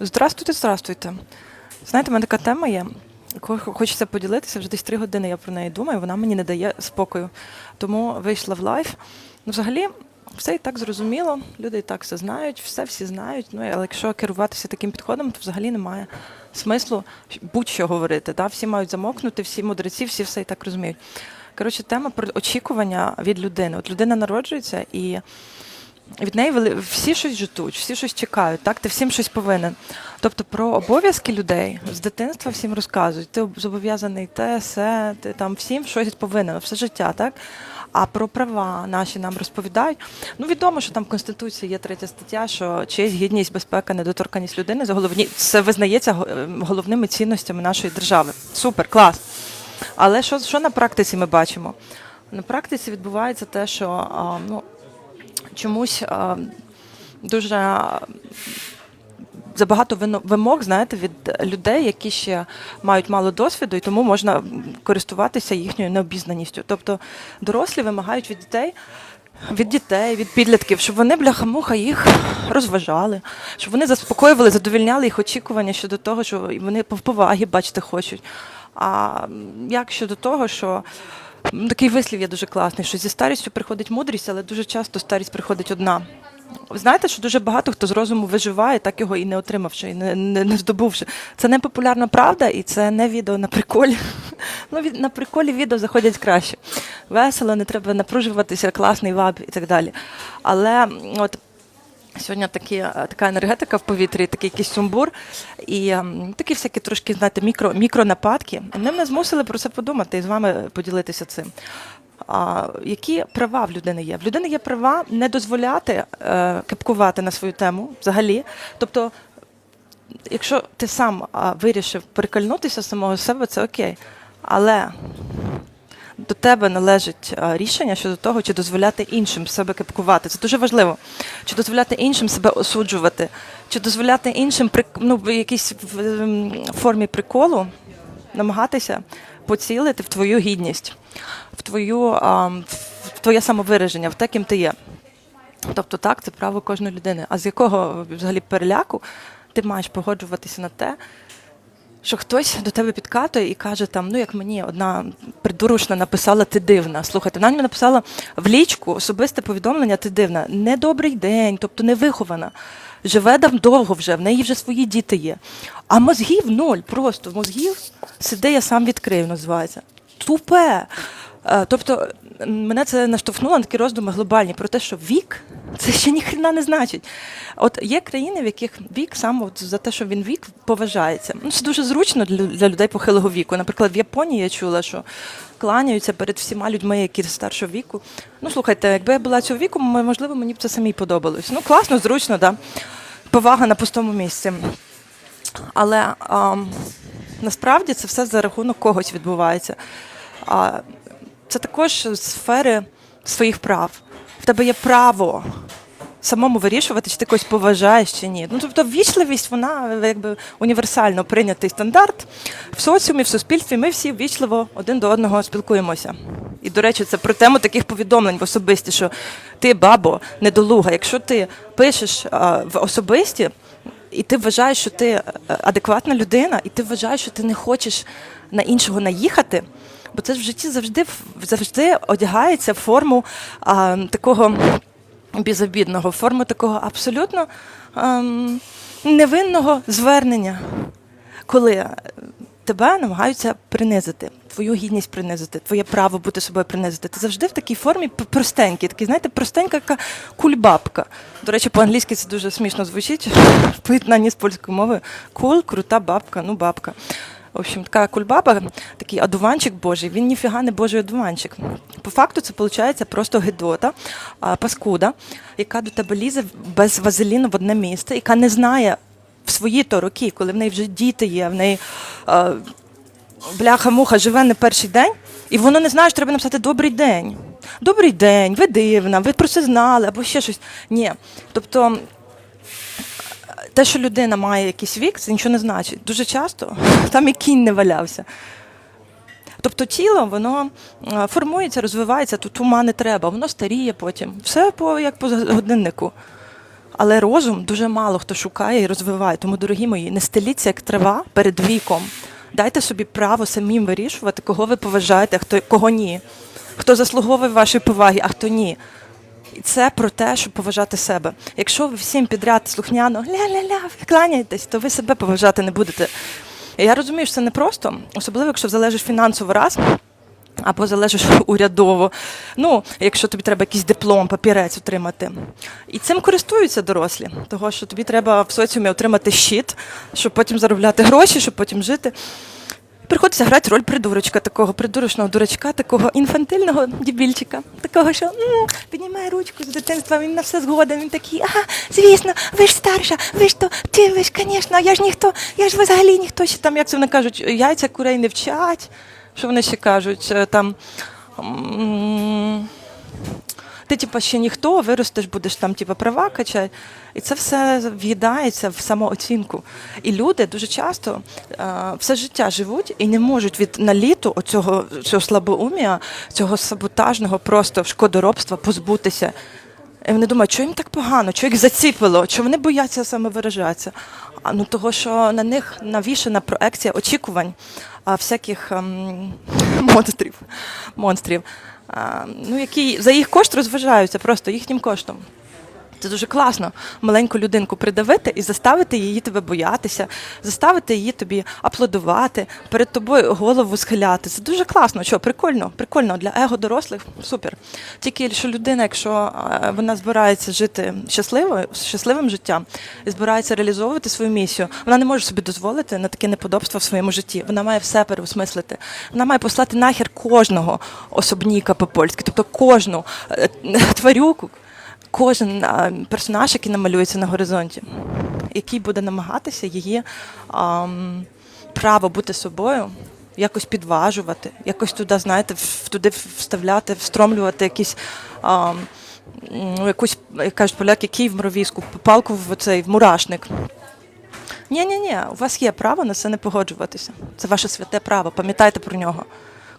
Здравствуйте, здравствуйте. Знаєте, в мене така тема є. Хочеться поділитися вже десь три години. Я про неї думаю. Вона мені не дає спокою. Тому вийшла в лайф. Ну, взагалі, все і так зрозуміло. Люди і так все знають, все всі знають. Ну, але якщо керуватися таким підходом, то взагалі немає смислу будь-що говорити. Да? Всі мають замовкнути, всі мудреці, всі все і так розуміють. Коротше, тема про очікування від людини. От людина народжується і від неї вели- всі щось ждуть, всі щось чекають, так? Ти всім щось повинен. Тобто про обов'язки людей з дитинства всім розказують. Ти зобов'язаний те, се, ти там всім щось повинен, все життя, так? А про права наші нам розповідають. Ну, відомо, що там в Конституції є третя стаття, що честь, гідність, безпека, недоторканість людини за головні це визнається е, головними цінностями нашої держави. Супер, клас. Але що, що на практиці ми бачимо? На практиці відбувається те, що ну, чомусь дуже забагато вимог, знаєте, від людей, які ще мають мало досвіду, і тому можна користуватися їхньою необізнаністю. Тобто дорослі вимагають від дітей. Від дітей, від підлітків, щоб вони бляха-муха їх розважали, щоб вони заспокоювали, задовільняли їх очікування щодо того, що вони в повагі бачити хочуть. А як щодо того, що такий вислів є дуже класний, що зі старістю приходить мудрість, але дуже часто старість приходить одна. Ви знаєте, що дуже багато хто з розуму виживає, так його і не отримавши, і не, не, не здобувши. Це не популярна правда, і це не відео на приколі. Ну, від, на приколі відео заходять краще. Весело, не треба напружуватися, класний ваб і так далі. Але от Сьогодні такі, е, така енергетика в повітрі, такий якийсь сумбур, і такі всякі трошки, знаєте, мікро, мікронападки. Вони мене змусили про це подумати і з вами поділитися цим. А, які права в людини є? В людини є права не дозволяти е, кепкувати на свою тему взагалі. Тобто, якщо ти сам вирішив перекольнутися з самого себе, це окей. Але до тебе належить а, рішення щодо того, чи дозволяти іншим себе кепкувати. Це дуже важливо. Чи дозволяти іншим себе осуджувати, чи дозволяти іншим ну, в якійсь ем, формі приколу намагатися поцілити в твою гідність, в твою в твоє самовираження, в те, ким ти є. Тобто так, це право кожної людини. А з якого взагалі переляку ти маєш погоджуватися на те, що хтось до тебе підкатує і каже, там, ну як мені одна придурочна написала, ти дивна. Слухайте, вона мені написала в лічку особисте повідомлення, ти дивна. Не добрий день, тобто не вихована. Живе там довго вже, в неї вже свої діти є. А мозгів ноль, просто мозгів сиди, я сам відкрив, називається. Тупе. Е, Тобто мене це наштовхнуло на такі роздуми глобальні про те, що вік це ще ніхрена не значить. От є країни, в яких вік саме от за те, що він вік поважається. Ну, це дуже зручно для, людей похилого віку. Наприклад, в Японії я чула, що кланяються перед всіма людьми, які старшого віку. Ну, слухайте, якби я була цього віку, можливо, мені б це самій подобалось. Ну, класно, зручно, да. Повага на пустому місці. Але ам, насправді це все за рахунок когось відбувається. А, це також сфери своїх прав. В тебе є право самому вирішувати, чи ти когось поважаєш чи ні. Ну тобто ввічливість, вона якби універсально прийнятий стандарт. В соціумі, в суспільстві ми всі ввічливо один до одного спілкуємося. І, до речі, це про тему таких повідомлень в особисті, що ти, бабо, недолуга. Якщо ти пишеш а, в особисті, і ти вважаєш, що ти е, адекватна людина, і ти вважаєш, що ти не хочеш на іншого наїхати, бо це в житті завжди завжди одягається форму а, такого безобідного, форму такого абсолютно ем, невинного звернення, коли тебе намагаються принизити, твою гідність принизити, твоє право бути собою принизити. Ти завжди в такій формі простенький, такий, знаєте, простенька яка кульбабка. До речі, по-англійськи це дуже смішно звучить в поєднанні з польською мовою. Кул, крута бабка, ну бабка. В общем, така кульбаба, такий одуванчик божий, він ніфіга не божий одуванчик. По факту це виходить просто гидота, паскуда, яка до тебе лізе без вазеліну в одне місце, яка не знає в свої то роки, коли в неї вже діти є, в неї бляха-муха живе не перший день, і воно не знає, що треба написати добрий день. Добрий день, ви дивна, ви про це знали, або ще щось. Ні. Тобто те, що людина має якийсь вік, це нічого не значить. Дуже часто там і кінь не валявся. Тобто тіло, воно е, формується, розвивається, тут ума не треба, воно старіє потім. Все по, як по годиннику. Але розум дуже мало хто шукає і розвиває. Тому, дорогі мої, не стеліться як трава перед віком. Дайте собі право самим вирішувати, кого ви поважаєте, а хто кого ні. Хто заслуговує вашої поваги, а хто ні. І це про те, щоб поважати себе. Якщо ви всім підряд слухняно ля-ля-ля, кланяєтесь, то ви себе поважати не будете. Я розумію, що це непросто, особливо, якщо залежиш фінансово раз. Або залежиш урядово. Ну, якщо тобі треба якийсь диплом, папірець отримати. І цим користуються дорослі, того що тобі треба в соціумі отримати щит, щоб потім заробляти гроші, щоб потім жити. Приходиться грати роль придурочка, такого придурочного дурачка, такого інфантильного дібільчика, такого, що піднімає ручку з дитинства, він на все згоден, він такий, ага, звісно, ви ж старша, ви ж то, ти, ви ж, звісно, я ж ніхто, я ж взагалі ніхто ще там, як це вони кажуть, яйця курей не вчать. Що вони ще кажуть? Е, Там. Ти, типа, ще ніхто, виростеш, будеш там, типу, права качати. І це все в'їдається в самооцінку. І люди дуже часто е, все життя живуть і не можуть від наліту оцього цього слабоумія, цього саботажного просто шкодоробства позбутися. І вони думають, що їм так погано, що їх заціпило, що вони бояться самовиражатися. А ну того, що на них навішена проекція очікувань а, всяких ем, монстрів, монстрів, а, ну, які за їх кошт розважаються просто їхнім коштом. Це дуже класно маленьку людинку придавити і заставити її тебе боятися, заставити її тобі аплодувати, перед тобою голову схиляти. Це дуже класно. Що, прикольно, прикольно для его дорослих. Супер. Тільки що людина, якщо е, вона збирається жити щасливою, щасливим життям і збирається реалізовувати свою місію, вона не може собі дозволити на таке неподобство в своєму житті. Вона має все переосмислити. Вона має послати нахер кожного особніка по-польськи, тобто кожну е, тварюку кожен персонаж, який намалюється на горизонті, який буде намагатися її ам, право бути собою. Якось підважувати, якось туди, знаєте, туди вставляти, встромлювати якісь ам, ну, якусь, як кажуть поляки, кій в палку в цей в мурашник. Ні, ні, ні, у вас є право на це не погоджуватися. Це ваше святе право. Пам'ятайте про нього.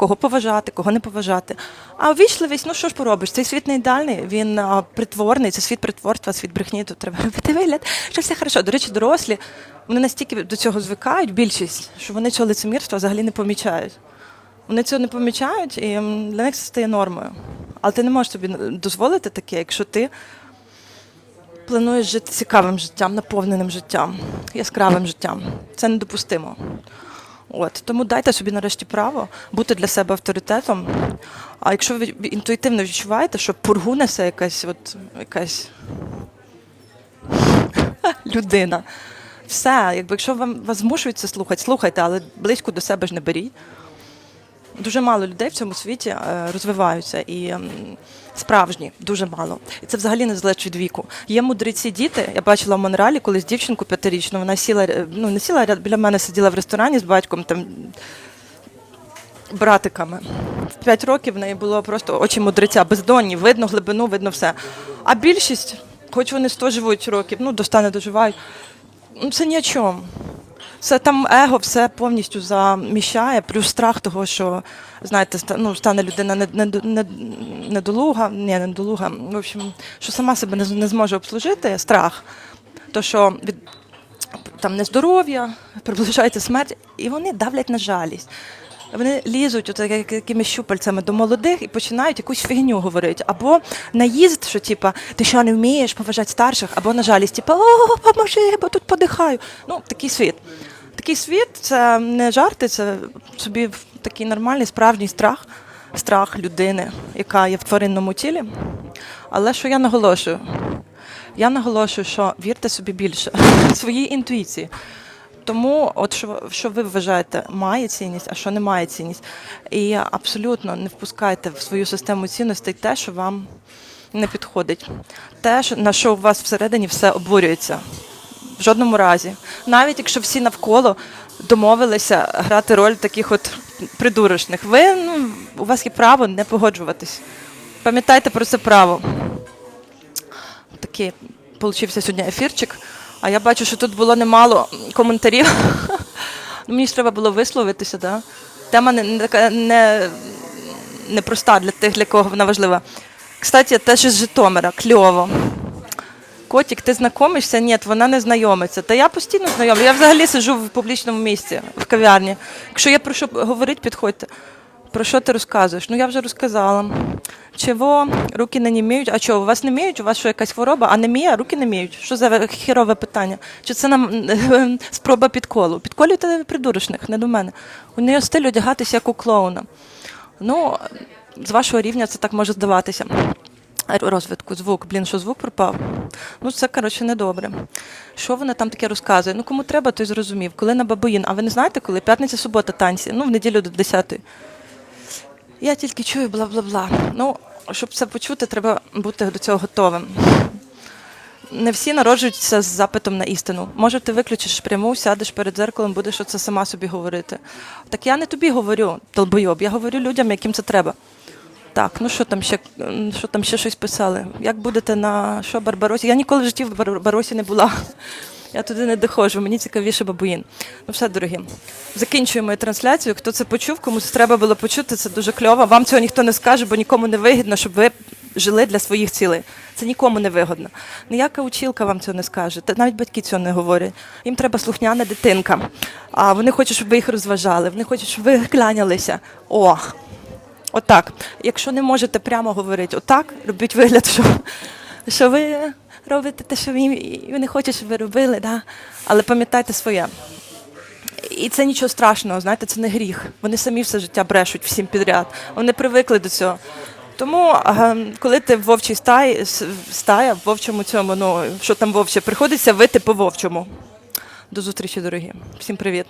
Кого поважати, кого не поважати. А увічливість, ну що ж поробиш? Цей світ не ідеальний, він а, притворний, це світ притворства, світ брехні. Тут треба робити вигляд, що все хорошо. До речі, дорослі вони настільки до цього звикають, більшість, що вони цього лицемірства взагалі не помічають. Вони цього не помічають, і для них це стає нормою. Але ти не можеш собі дозволити таке, якщо ти плануєш жити цікавим життям, наповненим життям, яскравим життям. Це недопустимо. От тому дайте собі нарешті право бути для себе авторитетом. А якщо ви інтуїтивно відчуваєте, що пургу несе якась, от якась людина. Все, якби якщо вам вас змушують це слухати, слухайте, але близько до себе ж не беріть. Дуже мало людей в цьому світі е, розвиваються і ем, справжні, дуже мало. І це взагалі не залежить від віку. Є мудреці діти. Я бачила в Монреалі колись дівчинку п'ятирічну. Вона сіла, е, ну не сіла ряд- біля мене, сиділа в ресторані з батьком там. Братиками. В 5 років в неї було просто очі мудреця, бездонні, видно глибину, видно все. А більшість, хоч вони 100 живуть років, ну до 100 не доживають, ну це ні о чому. Це там его все повністю заміщає, плюс страх того, що знаєте, ну, стане людина не- не- не- недолуга, ні, недолуга, в общем, що сама себе не, не зможе обслужити, страх, то що від там нездоров'я, приближається смерть, і вони давлять на жалість. Вони лізуть от, як- якими щупальцями до молодих і починають якусь фігню говорити. Або наїзд, що типа ти що не вмієш поважати старших, або на жалість, типа о, поможи, бо тут подихаю. Ну, такий світ. Такий світ це не жарти, це собі такий нормальний справжній страх, страх людини, яка є в тваринному тілі. Але що я наголошую? Я наголошую, що вірте собі більше своїй інтуїції. Тому, от що, що ви вважаєте, має цінність, а що не має цінність. І абсолютно не впускайте в свою систему цінностей те, що вам не підходить. Те, на що у вас всередині все обурюється. В жодному разі. Навіть якщо всі навколо домовилися грати роль таких от придурочних, ви ну, у вас є право не погоджуватись. Пам'ятайте про це право такий получився сьогодні ефірчик. А я бачу, що тут було немало коментарів. Ну, Мені ж треба було висловитися, да? Тема не, така не, не проста для тих, для кого вона важлива. Кстати, теж із Житомира, кльово. Котик, ти знайомишся? Ні, вона не знайомиться. Та я постійно знайома. Я взагалі сиджу в публічному місці, в кав'ярні. Якщо є про що говорити, підходьте. Про що ти розказуєш? Ну я вже розказала. Чого руки не німіють? А що, у вас не міють? У вас що якась хвороба? А не міє, а руки не міють. Що за хірове питання? Чи це нам е, спроба підколу? Підколюйте придурочних, не до мене. У неї стиль одягатися як у клоуна. Ну, з вашого рівня це так може здаватися. Розвитку, звук. Блін, що звук пропав? Ну, це, коротше, недобре. Що вона там таке розказує? Ну, кому треба, той зрозумів. Коли на бабуїн, а ви не знаєте, коли? П'ятниця, субота, танці. Ну, в неділю до 10-ї. Я тільки чую бла-бла-бла. Ну, щоб це почути, треба бути до цього готовим. Не всі народжуються з запитом на істину. Може, ти виключиш пряму, сядеш перед дзеркалом, будеш оце сама собі говорити. Так я не тобі говорю, толбойоб, я говорю людям, яким це треба. Так, ну що там ще що там ще щось писали? Як будете на що Барбаросі? Я ніколи в житті в Барбаросі не була. Я туди не доходжу, мені цікавіше бабуїн. Ну все, дорогі. Закінчуємо трансляцію. Хто це почув, комусь треба було почути, це дуже кльово. Вам цього ніхто не скаже, бо нікому не вигідно, щоб ви жили для своїх цілей. Це нікому не вигодно. Ніяка учілка вам цього не скаже. Та навіть батьки цього не говорять. Їм треба слухняна дитинка. А вони хочуть, щоб ви їх розважали, вони хочуть, щоб ви клянялися. О, Отак. Якщо не можете прямо говорити отак, робіть вигляд, що, що ви робите те, що вони хочуть, щоб ви робили, да? але пам'ятайте своє. І це нічого страшного, знаєте, це не гріх. Вони самі все життя брешуть всім підряд. Вони привикли до цього. Тому, коли ти в вовчій стаї, стая, в вовчому цьому, ну що там вовче, приходиться вити по вовчому. До зустрічі, дорогі. Всім привіт.